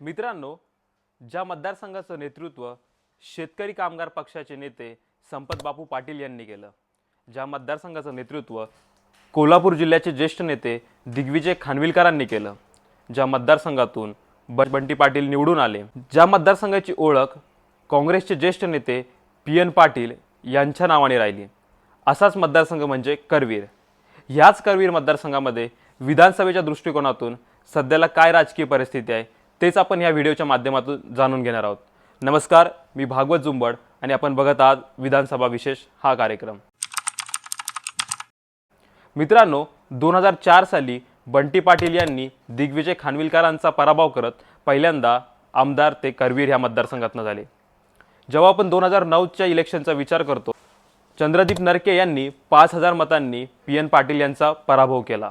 मित्रांनो ज्या मतदारसंघाचं नेतृत्व शेतकरी कामगार पक्षाचे नेते संपत बापू पाटील यांनी केलं ज्या मतदारसंघाचं नेतृत्व कोल्हापूर जिल्ह्याचे ज्येष्ठ नेते दिग्विजय खानविलकरांनी केलं ज्या मतदारसंघातून ब- बंटी पाटील निवडून आले. ज्या मतदारसंघाची ओळख काँग्रेसचे ज्येष्ठ नेते पी एन पाटील यांच्या नावाने राहिली असाच मतदारसंघ म्हणजे करवीर. ह्याच करवीर मतदारसंघामध्ये विधानसभेच्या दृष्टिकोनातून सध्याला काय राजकीय परिस्थिती आहे तेच आपण या व्हिडिओच्या माध्यमातून जाणून घेणार आहोत. नमस्कार मी भागवत जुंबड आणि आपण बघत आहात विधानसभा विशेष हा कार्यक्रम. मित्रांनो दोन हजार चार साली बंटी पाटील यांनी दिग्विजय खानविलकरांचा पराभव करत पहिल्यांदा आमदार ते करवीर ह्या मतदारसंघातनं झाले. जेव्हा आपण दोन हजार नऊच्या इलेक्शनचा विचार करतो चंद्रदीप नरके यांनी पाच हजार मतांनी पी एन पाटील यांचा पराभव केला.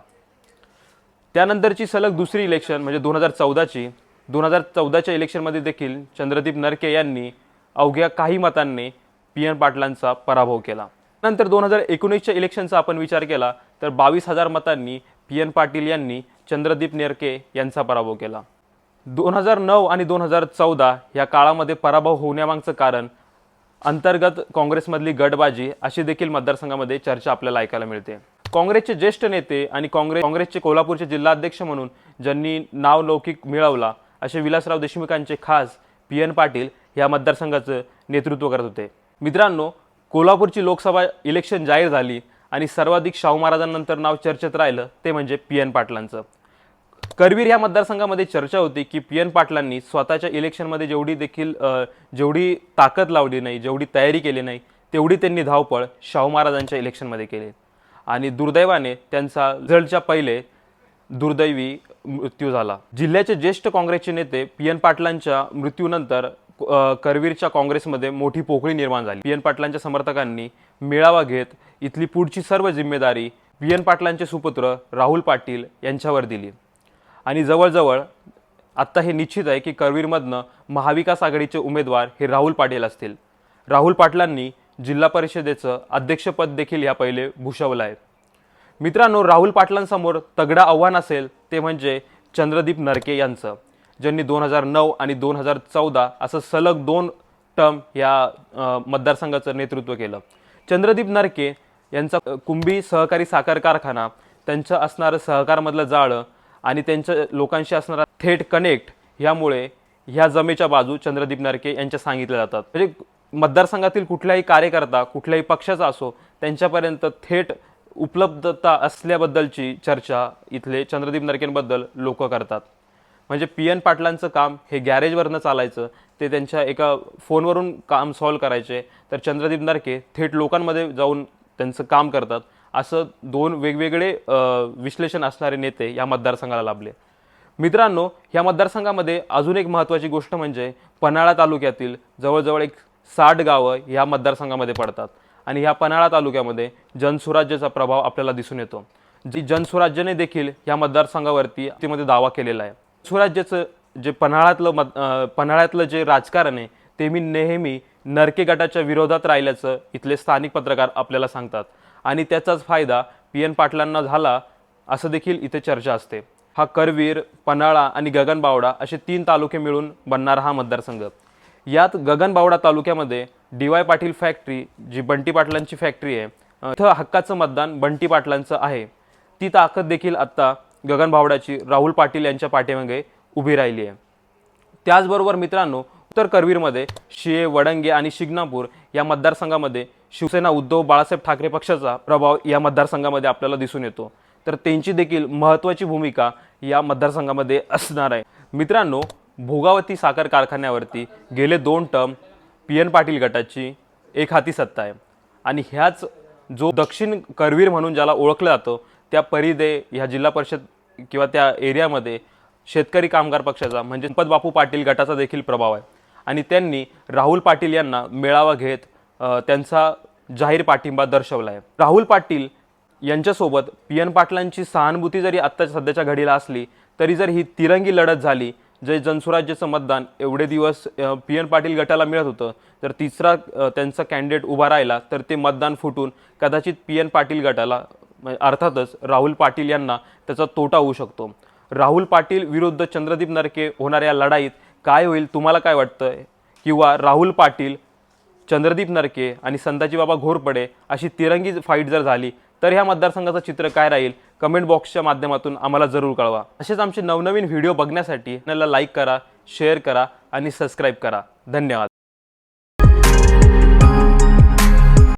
त्यानंतरची सलग दुसरी इलेक्शन म्हणजे दोन हजार चौदाची दोन हजार चौदाच्या इलेक्शनमध्ये देखील चंद्रदीप नरके यांनी अवघ्या काही मतांनी पी एन पाटलांचा पराभव केला. नंतर दोन हजार एकोणीसच्या इलेक्शनचा आपण विचार केला तर बावीस हजार मतांनी पी एन पाटील यांनी चंद्रदीप नेरके यांचा पराभव केला. दोन हजार नऊ आणि दोन हजार चौदा या काळामध्ये पराभव होण्यामागचं कारण अंतर्गत काँग्रेसमधली गटबाजी अशी देखील मतदारसंघामध्ये चर्चा आपल्याला ऐकायला मिळते. काँग्रेसचे ज्येष्ठ नेते आणि काँग्रेस काँग्रेसचे कोल्हापूरचे जिल्हाध्यक्ष म्हणून ज्यांनी नावलौकिक मिळवला असे विलासराव देशमुखांचे खास पी एन पाटील या मतदारसंघाचं नेतृत्व करत होते. मित्रांनो कोल्हापूरची लोकसभा इलेक्शन जाहीर झाली आणि सर्वाधिक शाहू महाराजांनंतर नाव चर्चेत राहिलं ते म्हणजे पी एन पाटलांचं. करवीर या मतदारसंघामध्ये चर्चा होती की पी एन पाटलांनी स्वतःच्या इलेक्शनमध्ये जेवढी देखील जेवढी ताकद लावली नाही जेवढी तयारी केली नाही तेवढी त्यांनी धावपळ शाहू महाराजांच्या इलेक्शनमध्ये केली. आणि दुर्दैवाने त्यांचा रिझल्टच्या पहिले दुर्दैवी मृत्यू झाला. जिल्ह्याचे ज्येष्ठ काँग्रेसचे नेते पी एन पाटलांच्या मृत्यूनंतर करवीरच्या काँग्रेसमध्ये मोठी पोकळी निर्माण झाली. पी एन पाटलांच्या समर्थकांनी मेळावा घेत इथली पुढची सर्व जिम्मेदारी पी एन पाटलांचे सुपुत्र राहुल पाटील यांच्यावर दिली. आणि जवळजवळ आत्ता हे निश्चित आहे की करवीरमधनं महाविकास आघाडीचे उमेदवार हे राहुल पाटील असतील. राहुल पाटलांनी जिल्हा परिषदेचं अध्यक्षपद देखील या पहिले भूषवलं आहे. मित्रांनो राहुल पाटलांसमोर तगडा आव्हान असेल ते म्हणजे चंद्रदीप नरके यांचं ज्यांनी दोन हजार नऊ आणि दोन हजार चौदा असं सलग दोन टर्म या मतदारसंघाचं नेतृत्व केलं. चंद्रदीप नरके यांचा कुंभी सहकारी साखर कारखाना त्यांचं असणारं सहकारमधलं जाळं आणि त्यांच्या लोकांशी असणारा थेट कनेक्ट ह्यामुळे ह्या जमेच्या बाजू चंद्रदीप नरके यांच्या सांगितल्या जातात. म्हणजे मतदारसंघातील कुठल्याही कार्यकर्ता कुठल्याही पक्षाचा असो त्यांच्यापर्यंत थेट उपलब्धता असल्याबद्दलची चर्चा इथले चंद्रदीप नरकेंबद्दल लोक करतात. म्हणजे पी एन पाटलांचं काम हे गॅरेजवरनं चालायचं ते त्यांच्या एका फोनवरून काम सॉल्व करायचे तर चंद्रदीप नरके थेट लोकांमध्ये जाऊन त्यांचं काम करतात. असं दोन वेगवेगळे विश्लेषण असणारे नेते या मतदारसंघाला लाभले. मित्रांनो या मतदारसंघामध्ये अजून एक महत्त्वाची गोष्ट म्हणजे पन्हाळा तालुक्यातील जवळजवळ एक साठ गावं ह्या मतदारसंघामध्ये पडतात. आणि ह्या पन्हाळा तालुक्यामध्ये जनसुराज्याचा प्रभाव आपल्याला दिसून येतो. जी जनसुराज्याने देखील ह्या मतदारसंघावरती मध्ये दावा केलेला आहे. सुराज्याचं जे पन्हाळ्यातलं मत पन्हाळ्यातलं जे राजकारण आहे ते मी नेहमी नरके गटाच्या विरोधात राहिल्याचं इथले स्थानिक पत्रकार आपल्याला सांगतात. आणि त्याचाच फायदा पी एन पाटलांना झाला असं देखील इथे चर्चा असते. हा करवीर पन्हाळा आणि गगनबावडा असे तीन तालुके मिळून बनणारा हा मतदारसंघ. यात गगनबावडा तालुक्यामध्ये डी वाय पाटील फॅक्टरी जी बंटी पाटलांची फॅक्टरी आहे इथं हक्काचं मतदान बंटी पाटलांचं आहे. ती ताकद देखील आत्ता गगन भावड्याची राहुल पाटील यांच्या पाठीमागे उभी राहिली आहे. त्याचबरोबर मित्रांनो उत्तर करवीरमध्ये शिये वडंगे आणि शिगणापूर या मतदारसंघामध्ये शिवसेना उद्धव बाळासाहेब ठाकरे पक्षाचा प्रभाव या मतदारसंघामध्ये आपल्याला दिसून येतो. तर त्यांची देखील महत्त्वाची भूमिका या मतदारसंघामध्ये असणार आहे. मित्रांनो भोगावती साखर कारखान्यावरती गेले दोन टर्म पी एन पाटील गटाची एक हाती सत्ता आहे. आणि ह्याच जो दक्षिण करवीर म्हणून ज्याला ओळखलं जातं त्या परिदे ह्या जिल्हा परिषद किंवा त्या एरियामध्ये शेतकरी कामगार पक्षाचा म्हणजे संपत बापू पाटील गटाचा देखील प्रभाव आहे. आणि त्यांनी राहुल पाटील यांना मेळावा घेत त्यांचा जाहीर पाठिंबा दर्शवला आहे. राहुल पाटील यांच्यासोबत पी एन पाटलांची सहानुभूती जरी आत्ता सध्याच्या घडीला असली तरी जर ही तिरंगी लढत झाली जे जनसुराज्याचं मतदान. एवढे दिवस पी एन पाटील गटाला मिळत होतं. तर तिसरा त्यांचा कॅन्डिडेट उभा राहिला तर ते मतदान फुटून कदाचित पी एन पाटील गटाला अर्थातच राहुल पाटील यांना त्याचा तोटा होऊ शकतो. राहुल पाटील विरुद्ध चंद्रदीप नरके होणाऱ्या लढाईत काय होईल तुम्हाला काय वाटतं किंवा राहुल पाटील चंद्रदीप नरके आणि संताजी बाबा घोरपडे अशी तिरंगी फाईट जर झाली तर ह्या मतदारसंघाचं चित्र काय राहील? कमेंट बॉक्सच्या माध्यमातून आम्हाला जरूर कळवा. असेच आमचे नवनवीन व्हिडिओ बघण्यासाठी चॅनलला लाईक करा शेअर करा आणि सबस्क्राईब करा. धन्यवाद.